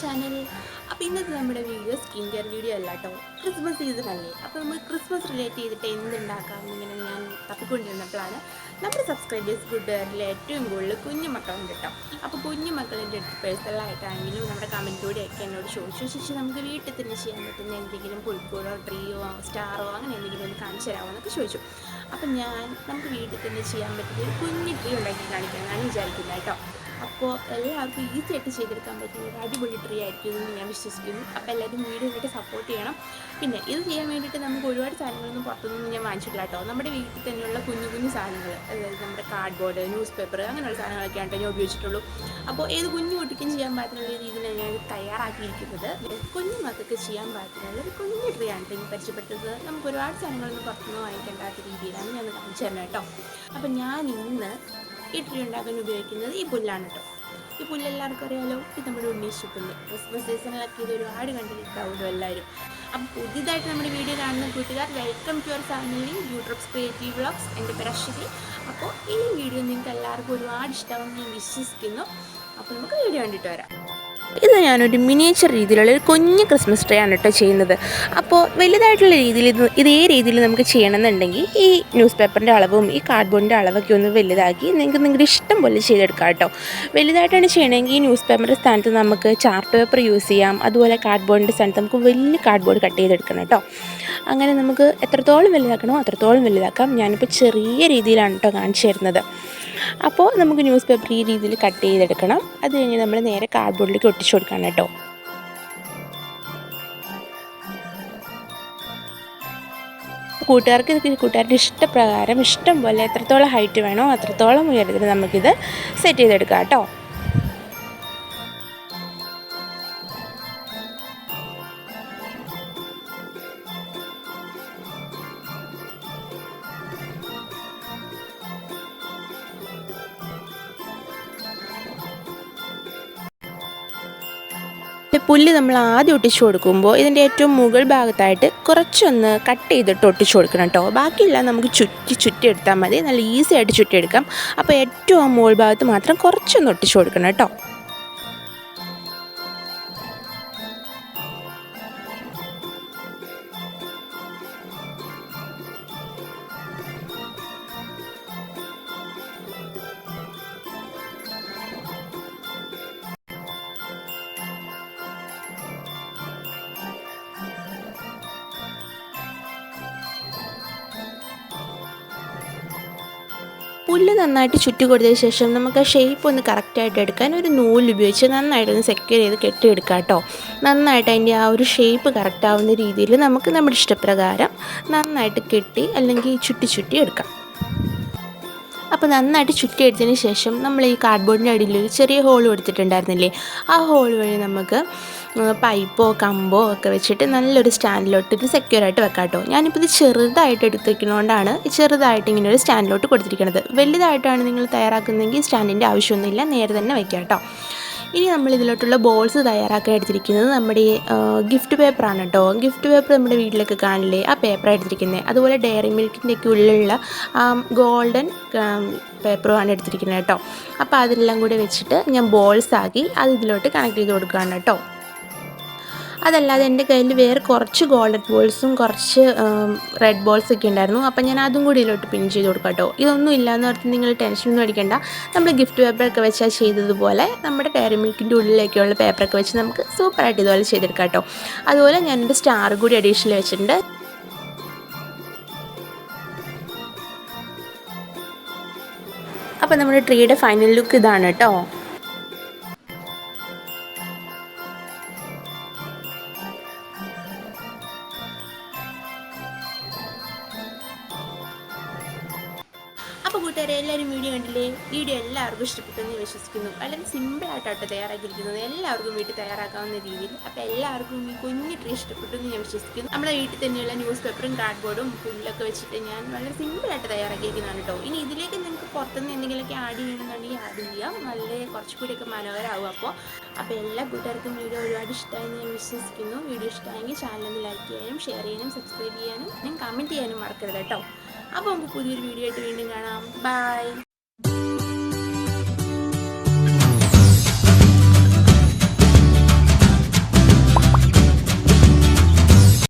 Channel അപ്പോൾ ഇന്നത്തെ നമ്മുടെ വീഡിയോ സ്കിൻ കെയർ വീഡിയോ അല്ല കേട്ടോ ക്രിസ്മസ് സീസൺ അല്ലേ? അപ്പോൾ നമുക്ക് ക്രിസ്മസ് റിലേറ്റ് ചെയ്തിട്ട് എന്തുണ്ടാക്കാം ഇങ്ങനെ ഞാൻ തപ്പിക്കൊണ്ടിരുന്നപ്പോഴാണ് നമ്മുടെ സബ്സ്ക്രൈബേഴ്സ് കൂട്ടുകാരിൽ ഏറ്റവും കൂടുതൽ കുഞ്ഞു മക്കളുണ്ട് കേട്ടോ അപ്പോൾ കുഞ്ഞു മക്കളുടെ അടുത്ത് പേഴ്സണലായിട്ടാണെങ്കിലും നമ്മുടെ കമന്റിലൂടെയൊക്കെ എന്നോട് ചോദിച്ചു. ചേച്ചി നമുക്ക് വീട്ടിൽ തന്നെ ചെയ്യാൻ പറ്റുന്ന എന്തെങ്കിലും പുൽക്കൂടോ ട്രീയോ സ്റ്റാറോ അങ്ങനെ എന്തെങ്കിലും ഒന്ന് കാണിച്ചു തരാമോ എന്നൊക്കെ ചോദിച്ചു. അപ്പം ഞാൻ നമുക്ക് വീട്ടിൽ തന്നെ ചെയ്യാൻ പറ്റുന്ന ഒരു കുഞ്ഞു ട്രീ ഉണ്ടാക്കി ഞാൻ വിചാരിക്കുന്നത് കേട്ടോ അപ്പോൾ എല്ലാവർക്കും ഈസി ആയിട്ട് ചെയ്തെടുക്കാൻ പറ്റുന്ന ഒരു അടിപൊളി ട്രീ ആയിരിക്കും എന്ന് ഞാൻ വിശ്വസിക്കുന്നു. അപ്പോൾ എല്ലാവരും വീഡിയോ ആയിട്ട് സപ്പോർട്ട് ചെയ്യണം. പിന്നെ ഇത് ചെയ്യാൻ വേണ്ടിയിട്ട് നമുക്ക് ഒരുപാട് സാധനങ്ങളൊന്നും പുറത്തുനിന്നും ഞാൻ വാങ്ങിച്ചിട്ടില്ല കേട്ടോ. നമ്മുടെ വീട്ടിൽ തന്നെയുള്ള കുഞ്ഞു കുഞ്ഞു സാധനങ്ങൾ അതായത് നമ്മുടെ കാർഡ്ബോർഡ് ന്യൂസ് പേപ്പർ അങ്ങനെയുള്ള സാധനങ്ങളൊക്കെയാണ് കേട്ടോ ഞാൻ ഉപയോഗിച്ചിട്ടുള്ളൂ. അപ്പോൾ ഏത് കുഞ്ഞു കുട്ടിക്കും ചെയ്യാൻ പറ്റുന്ന രീതിയിലാണ് ഞാൻ തയ്യാറാക്കിയിരിക്കുന്നത്. കുഞ്ഞു മക്കൾക്ക് ചെയ്യാൻ പറ്റുന്ന ഒരു കുഞ്ഞു ട്രീ ആണ് എനിക്ക് പരിചയപ്പെട്ടത്. നമുക്ക് ഒരുപാട് സാധനങ്ങളൊന്നും പുറത്തുനിന്ന് വാങ്ങിക്കേണ്ടാത്ത രീതിയിലാണ് ഞാൻ കാണിച്ചു തരണം കേട്ടോ. അപ്പോൾ ഞാൻ ഇന്ന് ഈ ട്രീ ഉണ്ടാക്കാൻ ഉപയോഗിക്കുന്നത് ഈ പുല്ലാണ് കേട്ടോ. ഈ പുല്ല് എല്ലാവർക്കും അറിയാലോ. ഇത് നമ്മുടെ ഉണ്ണീശു പുല്ല് ക്രിസ്മസ് സീസണിലൊക്കെ ഇത് ഒരുപാട് കണ്ടിട്ടുണ്ടാവുമല്ലോ എല്ലാവരും. അപ്പം പുതിയതായിട്ട് നമ്മുടെ വീഡിയോ കാണുന്ന കൂട്ടുകാർ welcome to your family YouTube's creative vlogs എന്റെ പേര് അശ്വതി. അപ്പോൾ ഈ വീഡിയോ നിങ്ങൾക്ക് എല്ലാവർക്കും ഒരുപാട് ഇഷ്ടമാണെന്ന് ഞാൻ വിശ്വസിക്കുന്നു. അപ്പോൾ നമുക്ക് വീഡിയോ കണ്ടിട്ട് വരാം. ഇത് ഞാനൊരു മിനിയേച്ചർ രീതിയിലുള്ള ഒരു കുഞ്ഞ് ക്രിസ്മസ് ട്രീ ആണ് കേട്ടോ ചെയ്യുന്നത്. അപ്പോൾ വലുതായിട്ടുള്ള രീതിയിൽ ഇത് ഇതേ രീതിയിൽ നമുക്ക് ചെയ്യണമെന്നുണ്ടെങ്കിൽ ഈ ന്യൂസ് പേപ്പറിന്റെ അളവും ഈ കാർഡ്ബോർഡിന്റെ അളവൊക്കെ ഒന്ന് വലുതാക്കി നിങ്ങൾക്ക് നിങ്ങളുടെ ഇഷ്ടം പോലെ ചെയ്തെടുക്കാം കേട്ടോ. വലുതായിട്ടാണ് ചെയ്യണമെങ്കിൽ ഈ ന്യൂസ് പേപ്പറിന്റെ സ്ഥാനത്ത് നമുക്ക് ചാർട്ട് പേപ്പർ യൂസ് ചെയ്യാം. അതുപോലെ കാർഡ്ബോർഡിന്റെ സ്ഥാനത്ത് നമുക്ക് വലിയ കാർഡ്ബോർഡ് കട്ട് ചെയ്തെടുക്കണം കേട്ടോ. അങ്ങനെ നമുക്ക് എത്രത്തോളം വലുതാക്കണോ അത്രത്തോളം വലുതാക്കാം. ഞാനിപ്പോൾ ചെറിയ രീതിയിലാണ് കേട്ടോ കാണിച്ചു തരുന്നത്. അപ്പോൾ നമുക്ക് ന്യൂസ് പേപ്പർ ഈ രീതിയിൽ കട്ട് ചെയ്തെടുക്കണം. അത് കഴിഞ്ഞ് നമ്മൾ നേരെ കാർഡ്ബോർഡിലേക്ക് ഒട്ടിച്ചു കൊടുക്കണം കേട്ടോ. കൂട്ടുകാർക്ക് കൂട്ടുകാരുടെ ഇഷ്ടപ്രകാരം ഇഷ്ടം പോലെ എത്രത്തോളം ഹൈറ്റ് വേണോ അത്രത്തോളം ഉയരത്തിൽ നമുക്കിത് സെറ്റ് ചെയ്തെടുക്കാം കേട്ടോ. ഈ പുല്ല് നമ്മൾ ആദ്യം ഒട്ടിച്ചു കൊടുക്കുമ്പോൾ ഇതിന്റെ ഏറ്റവും മുകൾ ഭാഗത്തായിട്ട് കുറച്ചൊന്ന് കട്ട് ചെയ്തിട്ട് ഒട്ടിച്ചു കൊടുക്കണം കേട്ടോ. ബാക്കിയെല്ലാം നമുക്ക് ചുറ്റി ചുറ്റി എടുത്താൽ മതി. നല്ല ഈസി ആയിട്ട് ചുറ്റിയെടുക്കാം. അപ്പോൾ ഏറ്റവും ആ മുകൾ ഭാഗത്ത് മാത്രം കുറച്ചൊന്ന് ഒട്ടിച്ചു കൊടുക്കണം കേട്ടോ. പുല്ല് നന്നായിട്ട് ചുറ്റി കൊടുത്തതിന് ശേഷം നമുക്ക് ആ ഷേപ്പ് ഒന്ന് കറക്റ്റായിട്ട് എടുക്കാൻ ഒരു നൂൽ ഉപയോഗിച്ച് നന്നായിട്ടൊന്ന് സെക്യൂർ ചെയ്ത് കെട്ടിയെടുക്കാം കേട്ടോ. നന്നായിട്ട് അതിന്റെ ആ ഒരു ഷേപ്പ് കറക്റ്റാവുന്ന രീതിയിൽ നമുക്ക് നമ്മുടെ ഇഷ്ടപ്രകാരം നന്നായിട്ട് കെട്ടി അല്ലെങ്കിൽ ചുറ്റി ചുറ്റി എടുക്കാം. അപ്പോൾ നന്നായിട്ട് ചുറ്റി എടുത്തതിന് ശേഷം നമ്മൾ ഈ കാർഡ്ബോർഡിന്റെ അടിയിൽ ഒരു ചെറിയ ഹോൾ കൊടുത്തിട്ടുണ്ടായിരുന്നില്ലേ? ആ ഹോൾ വഴി നമുക്ക് പൈപ്പോ കമ്പോ ഒക്കെ വെച്ചിട്ട് നല്ലൊരു സ്റ്റാൻഡിലോട്ട് ഇത് സെക്യൂർ ആയിട്ട് വെക്കാം കേട്ടോ ഞാനിപ്പോൾ ഇത് ചെറുതായിട്ട് എടുത്തിരിക്കുന്നതുകൊണ്ടാണ് ചെറുതായിട്ട് ഇങ്ങനെ ഒരു സ്റ്റാൻഡിലോട്ട് കൊടുത്തിരിക്കുന്നത് വലുതായിട്ടാണ് നിങ്ങൾ തയ്യാറാക്കുന്നതെങ്കിൽ സ്റ്റാൻഡിന്റെ ആവശ്യമൊന്നുമില്ല നേരെ തന്നെ വെക്കാം കേട്ടോ ഇനി നമ്മൾ ഇതിലോട്ടുള്ള ബോൾസ് തയ്യാറാക്കാൻ എടുത്തിരിക്കുന്നത് നമ്മുടെ ഗിഫ്റ്റ് പേപ്പറാണ് കേട്ടോ ഗിഫ്റ്റ് പേപ്പർ നമ്മുടെ വീട്ടിലൊക്കെ കാണില്ലേ ആ പേപ്പർ എടുത്തിരിക്കുന്നത് അതുപോലെ ഡയറി മിൽക്കിന്റെ ഒക്കെ ഉള്ളിലുള്ള ആ ഗോൾഡൻ പേപ്പറുമാണ് എടുത്തിരിക്കുന്നത് കേട്ടോ അപ്പോൾ അതെല്ലാം കൂടി വെച്ചിട്ട് ഞാൻ ബോൾസ് ആക്കി അത് ഇതിലോട്ട് കണക്ട് ചെയ്ത് കൊടുക്കുകയാണ് കേട്ടോ അതല്ലാതെ എന്റെ കയ്യിൽ വേറെ കുറച്ച് ഗോൾഡൻ ബോൾസും കുറച്ച് റെഡ് ബോൾസ് ഒക്കെ ഉണ്ടായിരുന്നു. അപ്പം ഞാൻ അതും കൂടി ഇതിലോട്ട് പിൻ ചെയ്ത് കൊടുക്കാം കേട്ടോ. ഇതൊന്നും ഇല്ലയെന്ന് പറഞ്ഞ് നിങ്ങൾ ടെൻഷനൊന്നും അടിക്കേണ്ട. നമ്മൾ ഗിഫ്റ്റ് പേപ്പറൊക്കെ വെച്ചാൽ ചെയ്തതുപോലെ നമ്മുടെ ഡയറി മിൽക്കിന്റെ ഉള്ളിലേക്കുള്ള പേപ്പറൊക്കെ വെച്ച് നമുക്ക് സൂപ്പറായിട്ട് ഇതുപോലെ ചെയ്തെടുക്കാം കേട്ടോ. അതുപോലെ ഞാനൊരു സ്റ്റാർ കൂടി അഡീഷണൽ വെച്ചിട്ടുണ്ട്. അപ്പോൾ നമ്മുടെ ട്രീയുടെ ഫൈനൽ ലുക്ക് ഇതാണ് കേട്ടോ. അപ്പോൾ കൂട്ടുകാരെ എല്ലാവരും വീഡിയോ കണ്ടില്ലേ? വീഡിയോ എല്ലാവർക്കും ഇഷ്ടപ്പെട്ടെന്ന് വിശ്വസിക്കുന്നു. വളരെ സിമ്പിളായിട്ടാട്ടോ തയ്യാറാക്കിയിരിക്കുന്നത്. എല്ലാവർക്കും വീട്ടിൽ തയ്യാറാക്കാവുന്ന രീതിയിൽ. അപ്പോൾ എല്ലാവർക്കും ഈ കുഞ്ഞു ട്രീ ഇഷ്ടപ്പെട്ടു എന്ന് ഞാൻ വിശ്വസിക്കുന്നു. നമ്മുടെ വീട്ടിൽ തന്നെയുള്ള ന്യൂസ് പേപ്പറും കാർഡ്ബോർഡും പുല്ലൊക്കെ വെച്ചിട്ട് ഞാൻ വളരെ സിമ്പിളായിട്ട് തയ്യാറാക്കിയിരിക്കുന്നതാണ് കേട്ടോ ഇനി ഇതിലേക്ക് നിങ്ങൾക്ക് പുറത്തുനിന്ന് എന്തെങ്കിലുമൊക്കെ ആഡ് ചെയ്യണമെന്നുണ്ടെങ്കിൽ ആഡ് ചെയ്യാം. നല്ല കുറച്ചുകൂടിയൊക്കെ മനോഹരമാവും അപ്പോൾ അപ്പോൾ എല്ലാ കൂട്ടുകാർക്കും വീഡിയോ ഒരുപാട് ഇഷ്ടമായെന്ന് ഞാൻ വിശ്വസിക്കുന്നു. വീഡിയോ ഇഷ്ടമായെങ്കിൽ ചാനൽ ലൈക്ക് ചെയ്യാനും ഷെയർ ചെയ്യാനും സബ്സ്ക്രൈബ് ചെയ്യാനും ഞാൻ കമന്റ് ചെയ്യാനും മറക്കരുത് കേട്ടോ അപ്പോൾ നമുക്ക് പുതിയൊരു വീഡിയോ ആയിട്ട് വീണ്ടും കാണാം. Bye!